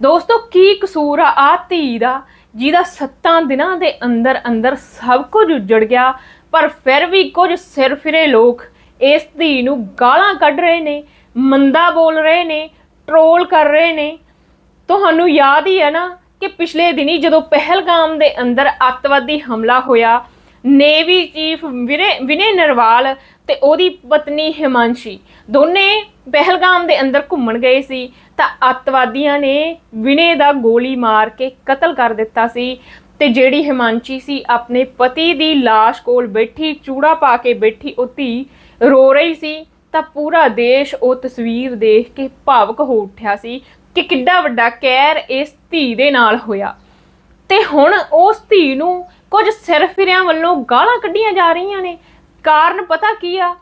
ਦੋਸਤੋ, ਕੀ ਕਸੂਰ ਆ ਆ ਧੀ ਦਾ, ਜਿਹਦਾ ਸੱਤਾਂ ਦਿਨਾਂ ਦੇ ਅੰਦਰ ਅੰਦਰ ਸਭ ਕੁਝ ਉੱਜੜ ਗਿਆ, ਪਰ ਫਿਰ ਵੀ ਕੁਝ ਸਿਰ ਫਿਰੇ ਲੋਕ ਇਸ ਧੀ ਨੂੰ ਗਾਲਾਂ ਕੱਢ ਰਹੇ ਨੇ, ਮੰਦਾ ਬੋਲ ਰਹੇ ਨੇ ਟਰੋਲ ਕਰ ਰਹੇ ਨੇ। ਤੁਹਾਨੂੰ ਯਾਦ ਹੀ ਹੈ ਨਾ ਕਿ ਪਿਛਲੇ ਦਿਨੀ ਜਦੋਂ ਪਹਿਲਗਾਮ ਦੇ ਅੰਦਰ ਅੱਤਵਾਦੀ ਹਮਲਾ ਹੋਇਆ ਨੇਵੀ ਚੀਫ ਵਿਨੇ ਵਿਨੇ ਨਰਵਾਲ ਤੇ ਉਹਦੀ ਪਤਨੀ ਹਿਮਾਂਸ਼ੀ ਦੋਨੇ ਪਹਿਲਗਾਮ ਦੇ ਅੰਦਰ ਘੁੰਮਣ ਗਏ ਸੀ ਤਾਂ ਅੱਤਵਾਦੀਆਂ ਨੇ ਵਿਨੇ ਦਾ ਗੋਲੀ ਮਾਰ ਕੇ ਕਤਲ ਕਰ ਦਿੱਤਾ ਸੀ ਤੇ ਜਿਹੜੀ ਹਿਮਾਂਸ਼ੀ ਸੀ ਆਪਣੇ ਪਤੀ ਦੀ লাশ ਕੋਲ ਬੈਠੀ, ਚੂੜਾ ਪਾ ਕੇ ਬੈਠੀ, ਉਹ ਧੀ ਰੋ ਰਹੀ ਸੀ ਤਾਂ ਪੂਰਾ ਦੇਸ਼ ਉਹ ਤਸਵੀਰ ਦੇਖ ਕੇ ਭਾਵਕ ਹੋ ਉੱਠਿਆ ਸੀ ਕਿ ਕਿੱਡਾ ਵੱਡਾ ਕਹਿਰ ਇਸ ਧੀ ਦੇ ਨਾਲ ਹੋਇਆ। ਤੇ ਹੁਣ ਉਸ ਧੀ ਨੂੰ ਕੁਝ ਸਿਰ ਫਿਰਿਆਂ ਵੱਲੋਂ ਗਾਲਾਂ ਕੱਢੀਆਂ ਜਾ ਰਹੀਆਂ ਨੇ ਕਾਰਨ ਪਤਾ ਕੀ ਆ?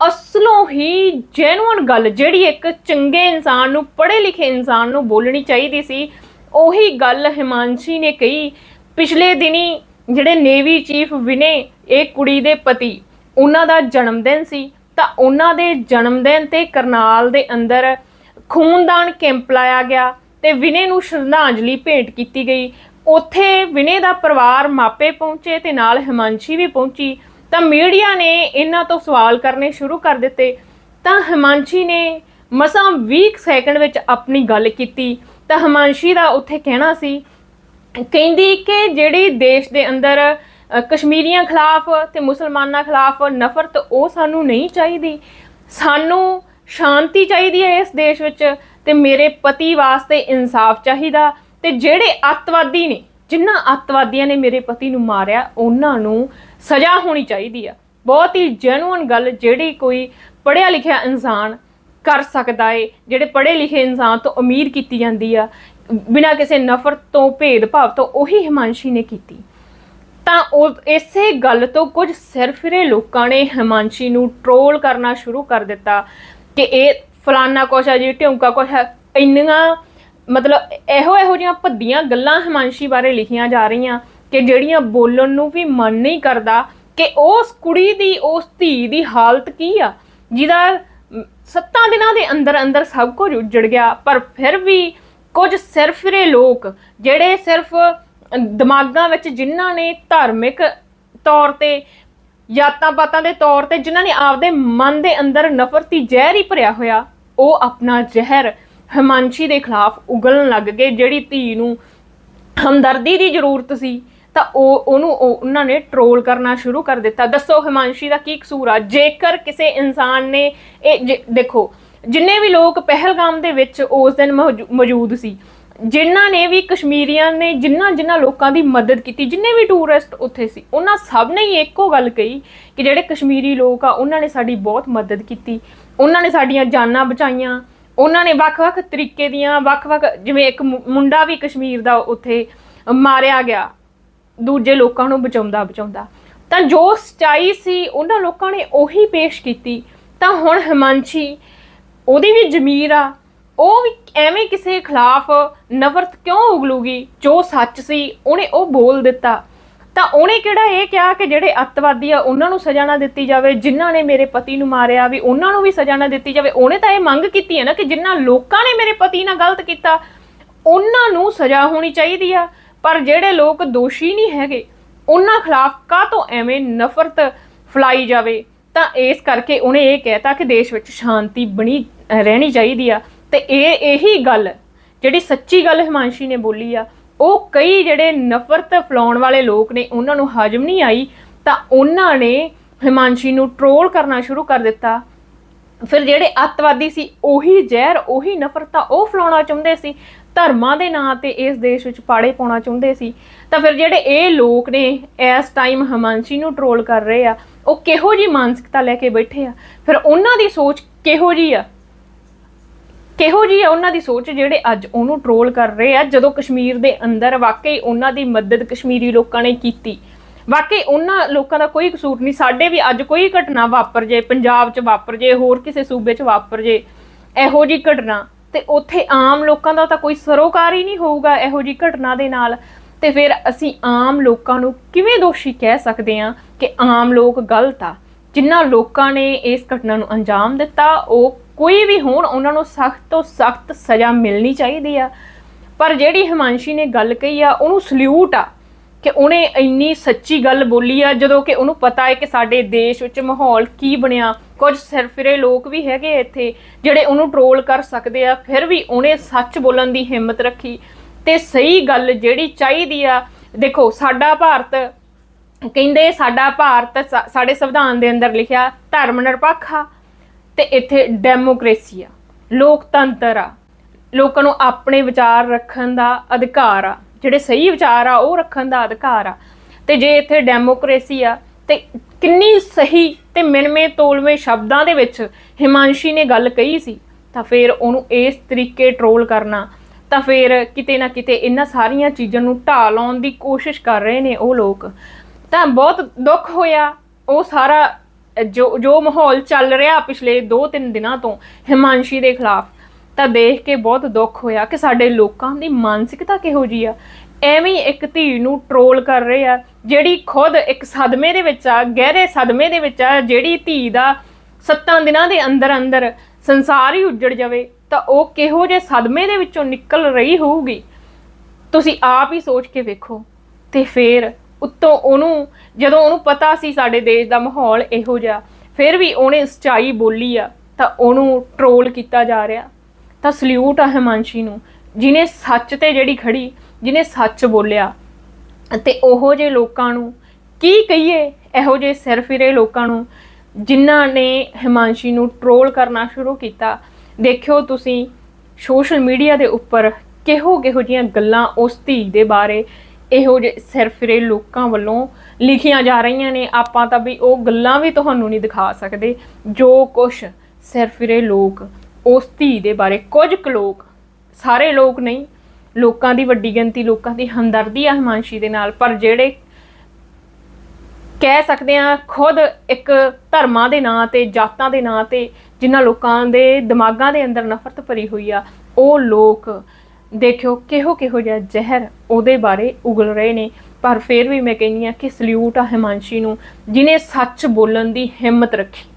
ਅਸਲੋਂ ਹੀ ਜੈਨੂਅਨ ਗੱਲ ਜਿਹੜੀ ਇੱਕ ਚੰਗੇ ਇਨਸਾਨ ਨੂੰ ਪੜ੍ਹੇ ਲਿਖੇ ਇਨਸਾਨ ਨੂੰ ਬੋਲਣੀ ਚਾਹੀਦੀ ਸੀ, ਉਹੀ ਗੱਲ ਹਿਮਾਂਸ਼ੀ ਨੇ ਕਹੀ। ਪਿਛਲੇ ਦਿਨੀ ਜਿਹੜੇ ਨੇਵੀ ਚੀਫ ਵਿਨੇ ਇਹ ਕੁੜੀ ਦੇ ਪਤੀ, ਉਹਨਾਂ ਦਾ ਜਨਮ ਦਿਨ ਸੀ। ਤਾਂ ਉਹਨਾਂ ਦੇ ਜਨਮ ਦਿਨ ਤੇ ਕਰਨਾਲ ਦੇ ਅੰਦਰ ਖੂਨਦਾਨ ਕੈਂਪ ਲਾਇਆ ਗਿਆ ਤੇ ਵਿਨੇ ਨੂੰ ਸ਼ਰਧਾਂਜਲੀ ਭੇਂਟ ਕੀਤੀ ਗਈ। ਉੱਥੇ ਵਿਨੇ ਦਾ ਪਰਿਵਾਰ ਮਾਪੇ ਪਹੁੰਚੇ ਤੇ ਨਾਲ ਹਿਮਾਂਸ਼ੀ ਵੀ ਪਹੁੰਚੀ। ਤਾਂ ਮੀਡੀਆ ਨੇ ਇਹਨਾਂ ਤੋਂ ਸਵਾਲ ਕਰਨੇ ਸ਼ੁਰੂ ਕਰ ਦਿੱਤੇ। ਤਾਂ ਹਿਮਾਂਸ਼ੀ ਨੇ ਮਸਾਂ 20 ਸੈਕਿੰਡ ਵਿੱਚ ਆਪਣੀ ਗੱਲ ਕੀਤੀ। ਤਾਂ ਹਿਮਾਂਸ਼ੀ ਦਾ ਉੱਥੇ ਕਹਿਣਾ ਸੀ, ਕਹਿੰਦੀ ਕਿ ਜਿਹੜੀ ਦੇਸ਼ ਦੇ ਅੰਦਰ ਕਸ਼ਮੀਰੀਆਂ ਖਿਲਾਫ ਤੇ ਮੁਸਲਮਾਨਾਂ ਖਿਲਾਫ ਨਫ਼ਰਤ ਉਹ ਸਾਨੂੰ ਨਹੀਂ ਚਾਹੀਦੀ। ਸਾਨੂੰ ਸ਼ਾਂਤੀ ਚਾਹੀਦੀ ਹੈ ਇਸ ਦੇਸ਼ ਵਿੱਚ ਤੇ ਮੇਰੇ ਪਤੀ ਵਾਸਤੇ ਇਨਸਾਫ ਚਾਹੀਦਾ। ਤੇ ਜਿਹੜੇ ਅੱਤਵਾਦੀ ਨੇ ਜਿਨ੍ਹਾਂ ਅੱਤਵਾਦੀਆਂ ਨੇ ਮੇਰੇ ਪਤੀ ਨੂੰ ਮਾਰਿਆ, ਉਹਨਾਂ ਨੂੰ ਸਜ਼ਾ ਹੋਣੀ ਚਾਹੀਦੀ ਆ। ਬਹੁਤ ਹੀ ਜੈਨੂਅਨ ਗੱਲ ਜਿਹੜੀ ਕੋਈ ਪੜ੍ਹਿਆ ਲਿਖਿਆ ਇਨਸਾਨ ਕਰ ਸਕਦਾ ਏ, ਜਿਹੜੇ ਪੜ੍ਹੇ ਲਿਖੇ ਇਨਸਾਨ ਤੋਂ ਉਮੀਦ ਕੀਤੀ ਜਾਂਦੀ ਆ, ਬਿਨਾਂ ਕਿਸੇ ਨਫ਼ਰਤ ਤੋਂ, ਭੇਦਭਾਵ ਤੋਂ, ਉਹੀ ਹਿਮਾਂਸ਼ੀ ਨੇ ਕੀਤੀ। ਤਾਂ ਉਹ ਇਸੇ ਗੱਲ ਤੋਂ ਕੁਝ ਸਿਰਫਿਰੇ ਲੋਕਾਂ ਨੇ ਹਿਮਾਂਸ਼ੀ ਨੂੰ ਟਰੋਲ ਕਰਨਾ ਸ਼ੁਰੂ ਕਰ ਦਿੱਤਾ ਕਿ ਇਹ ਫਲਾਨਾ ਕੁਛ ਹੈ ਜੀ, ਢਿਉਂਕਾ ਕੁਛ ਹੈ ਇੰਨੀਆਂ ਮਤਲਬ ਇਹੋ ਇਹੋ ਜਿਹੀਆਂ ਭੱਦੀਆਂ ਗੱਲਾਂ ਹਿਮਾਂਸ਼ੀ ਬਾਰੇ ਲਿਖੀਆਂ ਜਾ ਰਹੀਆਂ ਕਿ ਜਿਹੜੀਆਂ ਬੋਲਣ ਨੂੰ ਵੀ ਮਨ ਨਹੀਂ ਕਰਦਾ ਕਿ ਉਸ ਕੁੜੀ ਦੀ, ਉਸ ਧੀ ਦੀ ਹਾਲਤ ਕੀ ਆ? ਜਿਹਦਾ ਸੱਤਾਂ ਦਿਨਾਂ ਦੇ ਅੰਦਰ ਅੰਦਰ ਸਭ ਕੁਝ ਉੱਜੜ ਗਿਆ, ਪਰ ਫਿਰ ਵੀ ਕੁਝ ਸਿਰਫਰੇ ਲੋਕ, ਜਿਹੜੇ ਸਿਰਫ ਦਿਮਾਗਾਂ ਵਿੱਚ ਜਿਨ੍ਹਾਂ ਨੇ ਧਾਰਮਿਕ ਤੌਰ ਤੇ, ਯਾਤਾਂ ਪਾਤਾਂ ਦੇ ਤੌਰ ਤੇ ਜਿਨ੍ਹਾਂ ਨੇ ਆਪਦੇ ਮਨ ਦੇ ਅੰਦਰ ਨਫ਼ਰਤੀ ਜ਼ਹਿਰ ਹੀ ਭਰਿਆ ਹੋਇਆ, ਉਹ ਆਪਣਾ ਜ਼ਹਿਰ ਹਿਮਾਂਸ਼ੀ ਦੇ ਖਿਲਾਫ ਉਗਲਣ ਲੱਗ ਗਏ, ਜਿਹੜੀ ਧੀ ਨੂੰ ਹਮਦਰਦੀ ਦੀ ਜ਼ਰੂਰਤ ਸੀ, ਤਾਂ ਉਹ, ਉਹਨੂੰ ਉਹ- ਉਹਨਾਂ ਨੇ ਟਰੋਲ ਕਰਨਾ ਸ਼ੁਰੂ ਕਰ ਦਿੱਤਾ। ਦੱਸੋ ਹਿਮਾਂਸ਼ੀ ਦਾ ਕੀ ਕਸੂਰ ਆ? ਜੇਕਰ ਕਿਸੇ ਇਨਸਾਨ ਨੇ ਇਹ ਜੇ- ਦੇਖੋ, ਜਿੰਨੇ ਵੀ ਲੋਕ ਪਹਿਲਗਾਮ ਦੇ ਵਿੱਚ ਉਸ ਦਿਨ ਮੌਜੂ- ਮੌਜੂਦ ਸੀ, ਜਿਨ੍ਹਾਂ ਨੇ ਵੀ ਕਸ਼ਮੀਰੀਆਂ ਨੇ ਜਿਨ੍ਹਾਂ ਜਿਨ੍ਹਾਂ ਲੋਕਾਂ ਦੀ ਮਦਦ ਕੀਤੀ, ਜਿੰਨੇ ਵੀ ਟੂਰਿਸਟ ਉੱਥੇ ਸੀ, ਉਹਨਾਂ ਸਭ ਨੇ ਹੀ ਇੱਕੋ ਗੱਲ ਕਹੀ ਕਿ ਜਿਹੜੇ ਕਸ਼ਮੀਰੀ ਲੋਕ ਆ, ਉਹਨਾਂ ਨੇ ਸਾਡੀ ਬਹੁਤ ਮਦਦ ਕੀਤੀ, ਉਹਨਾਂ ਨੇ ਸਾਡੀਆਂ ਜਾਨਾਂ ਬਚਾਈਆਂ ਉਹਨਾਂ ਨੇ ਵੱਖ-ਵੱਖ ਤਰੀਕੇ ਦੀਆਂ, ਵੱਖ-ਵੱਖ ਜਿਵੇਂ ਇੱਕ ਮੁੰਡਾ ਵੀ ਕਸ਼ਮੀਰ ਦਾ ਉੱਥੇ ਮਾਰਿਆ ਗਿਆ। ਦੂਜੇ ਲੋਕਾਂ ਨੂੰ ਬਚਾਉਂਦਾ ਬਚਾਉਂਦਾ। ਤਾਂ ਜੋ ਸਚਾਈ ਸੀ, ਉਹਨਾਂ ਲੋਕਾਂ ਨੇ ਉਹੀ ਪੇਸ਼ ਕੀਤੀ। ਤਾਂ ਹੁਣ ਹਿਮਾਂਸ਼ੀ, ਉਹਦੀ ਵੀ ਜ਼ਮੀਰ ਆ। ਉਹ ਵੀ ਐਵੇਂ ਕਿਸੇ ਖਿਲਾਫ ਨਫ਼ਰਤ ਕਿਉਂ ਉਗਲੂਗੀ? ਜੋ ਸੱਚ ਸੀ, ਉਹਨੇ ਉਹ ਬੋਲ ਦਿੱਤਾ। ਤਾਂ ਉਹਨੇ ਕਿਹੜਾ ਇਹ ਕਿਹਾ ਕਿ ਜਿਹੜੇ ਅੱਤਵਾਦੀ ਆ, ਉਹਨਾਂ ਨੂੰ ਸਜ਼ਾ ਨਾ ਦਿੱਤੀ ਜਾਵੇ, ਜਿਨ੍ਹਾਂ ਨੇ ਮੇਰੇ ਪਤੀ ਨੂੰ ਮਾਰਿਆ ਵੀ ਉਹਨਾਂ ਨੂੰ ਵੀ ਸਜ਼ਾ ਨਾ ਦਿੱਤੀ ਜਾਵੇ। ਉਹਨੇ ਤਾਂ ਇਹ ਮੰਗ ਕੀਤੀ ਹੈ ਨਾ ਕਿ ਜਿਨ੍ਹਾਂ ਲੋਕਾਂ ਨੇ ਮੇਰੇ ਪਤੀ ਨਾਲ ਗਲਤ ਕੀਤਾ, ਉਹਨਾਂ ਨੂੰ ਸਜ਼ਾ ਹੋਣੀ ਚਾਹੀਦੀ ਆ। ਪਰ ਜਿਹੜੇ ਲੋਕ ਦੋਸ਼ੀ ਨਹੀਂ ਹੈਗੇ, ਉਹਨਾਂ ਖਿਲਾਫ ਕਾਹਤੋਂ ਐਵੇਂ ਨਫ਼ਰਤ ਫਲਾਈ ਜਾਵੇ? ਤਾਂ ਇਸ ਕਰਕੇ ਉਹਨੇ ਇਹ ਕਹਿਤਾ ਕਿ ਦੇਸ਼ ਵਿੱਚ ਸ਼ਾਂਤੀ ਬਣੀ ਰਹਿਣੀ ਚਾਹੀਦੀ ਆ। ਤੇ ਇਹ ਇਹੀ ਗੱਲ, ਜਿਹੜੀ ਸੱਚੀ ਗੱਲ ਹਿਮਾਂਸ਼ੀ ਨੇ ਬੋਲੀ ਆ ਉਹ ਕਈ ਜਿਹੜੇ ਨਫ਼ਰਤ ਫਲਾਉਣ ਵਾਲੇ ਲੋਕ ਨੇ, ਉਹਨਾਂ ਨੂੰ ਹਜਮ ਨਹੀਂ ਆਈ, ਤਾਂ ਉਹਨਾਂ ਨੇ ਹਿਮਾਂਸ਼ੀ ਨੂੰ ਟਰੋਲ ਕਰਨਾ ਸ਼ੁਰੂ ਕਰ ਦਿੱਤਾ। ਫਿਰ ਜਿਹੜੇ ਅੱਤਵਾਦੀ ਸੀ, ਉਹੀ ਜ਼ਹਿਰ, ਉਹੀ ਨਫ਼ਰਤਾਂ ਉਹ ਫਲਾਉਣਾ ਚਾਹੁੰਦੇ ਸੀ, ਧਰਮਾਂ ਦੇ ਨਾਂ ਤੇ ਇਸ ਦੇਸ਼ ਵਿੱਚ ਪਾੜੇ ਪਾਉਣਾ ਚਾਹੁੰਦੇ ਸੀ। ਤਾਂ ਫਿਰ ਜਿਹੜੇ ਇਹ ਲੋਕ ਨੇ, ਇਸ ਟਾਈਮ ਹਮਾਂਸ਼ੀ ਨੂੰ ਟਰੋਲ ਕਰ ਰਹੇ ਆ, ਉਹ ਕਿਹੋ ਜੀ ਮਾਨਸਿਕਤਾ ਲੈ ਕੇ ਬੈਠੇ ਆ? ਫਿਰ ਉਹਨਾਂ ਦੀ ਸੋਚ ਕਿਹੋ ਜੀ ਆ? ਕਿਹੋ ਜੀ ਆ ਉਹਨਾਂ ਦੀ ਸੋਚ ਜਿਹੜੇ ਅੱਜ ਉਹਨੂੰ ਟਰੋਲ ਕਰ ਰਹੇ ਆ? ਜਦੋਂ ਕਸ਼ਮੀਰ ਦੇ ਅੰਦਰ ਵਾਕਈ ਉਹਨਾਂ ਦੀ ਮਦਦ ਕਸ਼ਮੀਰੀ ਲੋਕਾਂ ਨੇ ਕੀਤੀ। ਵਾਕਈ ਉਹਨਾਂ ਲੋਕਾਂ ਦਾ ਕੋਈ ਕਸੂਰ ਨਹੀਂ। ਸਾਡੇ ਵੀ ਅੱਜ ਕੋਈ ਘਟਨਾ ਵਾਪਰ ਜੇ, ਪੰਜਾਬ 'ਚ ਵਾਪਰ ਜੇ, ਹੋਰ ਕਿਸੇ ਸੂਬੇ 'ਚ ਵਾਪਰ ਜੇ, ਇਹੋ ਜੀ ਘਟਨਾ। ਤੇ ਉੱਥੇ ਆਮ ਲੋਕਾਂ ਦਾ ਤਾਂ ਕੋਈ ਸਰੋਕਾਰ ਹੀ ਨਹੀਂ ਹੋਊਗਾ ਇਹੋ ਜੀ ਘਟਨਾ ਦੇ ਨਾਲ। ਤੇ ਫਿਰ ਅਸੀਂ ਆਮ ਲੋਕਾਂ ਨੂੰ ਕਿਵੇਂ ਦੋਸ਼ੀ ਕਹਿ ਸਕਦੇ ਹਾਂ ਕਿ ਆਮ ਲੋਕ ਗਲਤ ਆ? ਜਿਨ੍ਹਾਂ ਲੋਕਾਂ ਨੇ ਇਸ ਘਟਨਾ ਨੂੰ ਅੰਜਾਮ ਦਿੱਤਾ, ਉਹ ਕੋਈ ਵੀ ਹੋਣ, ਉਹਨਾਂ ਨੂੰ ਸਖਤ ਤੋਂ ਸਖਤ ਸਜ਼ਾ ਮਿਲਣੀ ਚਾਹੀਦੀ ਆ। ਪਰ ਜਿਹੜੀ ਹਿਮਾਂਸ਼ੀ ਨੇ ਗੱਲ ਕਹੀ ਆ, ਉਹਨੂੰ ਸਲੂਟ ਆ ਕਿ ਉਹਨੇ ਇੰਨੀ ਸੱਚੀ ਗੱਲ ਬੋਲੀ ਆ, ਜਦੋਂ ਕਿ ਉਹਨੂੰ ਪਤਾ ਹੈ ਕਿ ਸਾਡੇ ਦੇਸ਼ ਵਿੱਚ ਮਾਹੌਲ ਕੀ ਬਣਿਆ। ਕੁਝ ਸਿਰਫਿਰੇ ਲੋਕ ਵੀ ਹੈਗੇ ਇੱਥੇ, ਜਿਹੜੇ ਉਹਨੂੰ ਟਰੋਲ ਕਰ ਸਕਦੇ ਆ, ਫਿਰ ਵੀ ਉਹਨੇ ਸੱਚ ਬੋਲਣ ਦੀ ਹਿੰਮਤ ਰੱਖੀ। ਤੇ ਸਹੀ ਗੱਲ ਜਿਹੜੀ ਚਾਹੀਦੀ ਆ, ਦੇਖੋ, ਸਾਡਾ ਭਾਰਤ, ਕਹਿੰਦੇ ਸਾਡਾ ਭਾਰਤ ਸਾ- ਸਾਡੇ ਸੰਵਿਧਾਨ ਦੇ ਅੰਦਰ ਲਿਖਿਆ ਧਰਮ ਨਿਰਪੱਖ ਆ। ਤੇ ਇੱਥੇ ਡੈਮੋਕ੍ਰੇਸੀ ਆ, ਲੋਕਤੰਤਰ ਆ, ਲੋਕਾਂ ਨੂੰ ਆਪਣੇ ਵਿਚਾਰ ਰੱਖਣ ਦਾ ਅਧਿਕਾਰ ਆ, ਜਿਹੜੇ ਸਹੀ ਵਿਚਾਰ ਆ, ਉਹ ਰੱਖਣ ਦਾ ਅਧਿਕਾਰ ਆ। ਤੇ ਜੇ ਇੱਥੇ ਡੈਮੋਕ੍ਰੇਸੀ ਆ, ਤੇ ਕਿੰਨੀ ਸਹੀ ਤੇ ਮਿਣਵੇਂ ਤੋਲਵੇਂ ਸ਼ਬਦਾਂ ਦੇ ਵਿੱਚ ਹਿਮਾਂਸ਼ੀ ਨੇ ਗੱਲ ਕਹੀ ਸੀ, ਤਾਂ ਫਿਰ ਉਹਨੂੰ ਇਸ ਤਰੀਕੇ ਟਰੋਲ ਕਰਨਾ, ਤਾਂ ਫਿਰ ਕਿਤੇ ਨਾ ਕਿਤੇ ਇਹਨਾਂ ਸਾਰੀਆਂ ਚੀਜ਼ਾਂ ਨੂੰ ਢਾਹ ਲਾਉਣ ਦੀ ਕੋਸ਼ਿਸ਼ ਕਰ ਰਹੇ ਨੇ ਉਹ ਲੋਕ। ਤਾਂ ਬਹੁਤ ਦੁੱਖ ਹੋਇਆ, ਉਹ ਸਾਰਾ ਜੋ ਜੋ ਮਾਹੌਲ ਚੱਲ ਰਿਹਾ ਪਿਛਲੇ 2-3 ਦਿਨਾਂ ਤੋਂ ਹਿਮਾਂਸ਼ੀ ਦੇ ਖਿਲਾਫ, ਤਾਂ ਦੇਖ ਕੇ ਬਹੁਤ ਦੁੱਖ ਹੋਇਆ ਕਿ ਸਾਡੇ ਲੋਕਾਂ ਦੀ ਮਾਨਸਿਕਤਾ ਕਿਹੋ ਜੀ ਆ। ਐਵੇਂ ਇੱਕ ਧੀ ਨੂੰ ਟਰੋਲ ਕਰ ਰਹੇ ਆ, ਜਿਹੜੀ ਖੁਦ ਇੱਕ ਸਦਮੇ ਦੇ ਵਿੱਚ ਆ, ਗਹਿਰੇ ਸਦਮੇ ਦੇ ਵਿੱਚ ਆ, ਜਿਹੜੀ ਧੀ ਦਾ ਸੱਤਾਂ ਦਿਨਾਂ ਦੇ ਅੰਦਰ ਅੰਦਰ ਸੰਸਾਰ ਹੀ ਉੱਜੜ ਜਾਵੇ, ਤਾਂ ਉਹ ਕਿਹੋ ਜਿਹੇ ਸਦਮੇ ਦੇ ਵਿੱਚੋਂ ਨਿਕਲ ਰਹੀ ਹੋਊਗੀ? ਤੁਸੀਂ ਆਪ ਹੀ ਸੋਚ ਕੇ ਵੇਖੋ, ਤੇ ਫੇਰ ਉੱਤੋਂ ਉਹਨੂੰ, ਜਦੋਂ ਉਹਨੂੰ ਪਤਾ ਸੀ ਸਾਡੇ ਦੇਸ਼ ਦਾ ਮਾਹੌਲ ਇਹੋ ਜਿਹਾ, ਫਿਰ ਵੀ ਉਹਨੇ ਸਚਾਈ ਬੋਲੀ ਆ, ਤਾਂ ਉਹਨੂੰ ਟਰੋਲ ਕੀਤਾ ਜਾ ਰਿਹਾ। ਤਾਂ ਸਲੂਟ ਆ ਹਿਮਾਂਸ਼ੀ ਨੂੰ ਜਿਨੇ ਸੱਚ ਤੇ ਜਿਹੜੀ ਖੜੀ ਜਿਨੇ ਸੱਚ ਬੋਲਿਆ। ਤੇ ਉਹੋ ਜਿਹੇ ਲੋਕਾਂ ਨੂੰ, ਕੀ ਕਹੀਏ ਇਹੋ ਜਿਹੇ ਸਿਰਫਿਰੇ ਲੋਕਾਂ ਨੂੰ, ਜਿਨ੍ਹਾਂ ਨੇ ਹਿਮਾਂਸ਼ੀ ਨੂੰ ਟਰੋਲ ਕਰਨਾ ਸ਼ੁਰੂ ਕੀਤਾ। ਦੇਖਿਓ ਤੁਸੀਂ, ਸੋਸ਼ਲ ਮੀਡੀਆ ਦੇ ਉੱਪਰ ਕਿਹੋ ਕਿਹੋ ਜੀਆਂ ਗੱਲਾਂ ਉਸ ਧੀ ਦੇ ਬਾਰੇ ਇਹੋ ਜਿਹੇ ਸਿਰਫਿਰੇ ਲੋਕਾਂ ਵੱਲੋਂ ਲਿਖੀਆਂ ਜਾ ਰਹੀਆਂ ਨੇ, ਆਪਾਂ ਤਾਂ ਵੀ ਉਹ ਗੱਲਾਂ ਵੀ ਤੁਹਾਨੂੰ ਨਹੀਂ ਦਿਖਾ ਸਕਦੇ। ਜੋ ਕੁਛ ਸਿਰਫਿਰੇ ਲੋਕ, ਉਸ ਧੀ ਦੇ ਬਾਰੇ ਕੁਝ ਕੁ ਲੋਕ, ਸਾਰੇ ਲੋਕ ਨਹੀਂ, ਲੋਕਾਂ ਦੀ ਵੱਡੀ ਗਿਣਤੀ ਲੋਕਾਂ ਦੀ ਹਮਦਰਦੀ ਆ ਹਿਮਾਂਸ਼ੀ ਦੇ ਨਾਲ, ਪਰ ਜਿਹੜੇ ਕਹਿ ਸਕਦੇ ਆ ਖੁਦ ਇੱਕ ਧਰਮਾਂ ਦੇ ਨਾਂ ਤੇ, ਜਾਤਾਂ ਦੇ ਨਾਂ ਤੇ, ਜਿਨ੍ਹਾਂ ਲੋਕਾਂ ਦੇ ਦਿਮਾਗਾਂ ਦੇ ਅੰਦਰ ਨਫ਼ਰਤ ਭਰੀ ਹੋਈ ਆ, ਉਹ ਲੋਕ ਦੇਖਿਓ ਕਿਹੋ ਕਿਹੋ ਜਿਹਾ ਜ਼ਹਿਰ ਉਹਦੇ ਬਾਰੇ ਉਗਲ ਰਹੇ ਨੇ। ਪਰ ਫਿਰ ਵੀ ਮੈਂ ਕਹਿੰਦੀ ਆ ਕਿ ਸਲੂਟ ਆ ਹਿਮਾਂਸ਼ੀ ਨੂੰ, ਜਿਨੇ ਸੱਚ ਬੋਲਣ ਦੀ ਹਿੰਮਤ ਰੱਖੀ।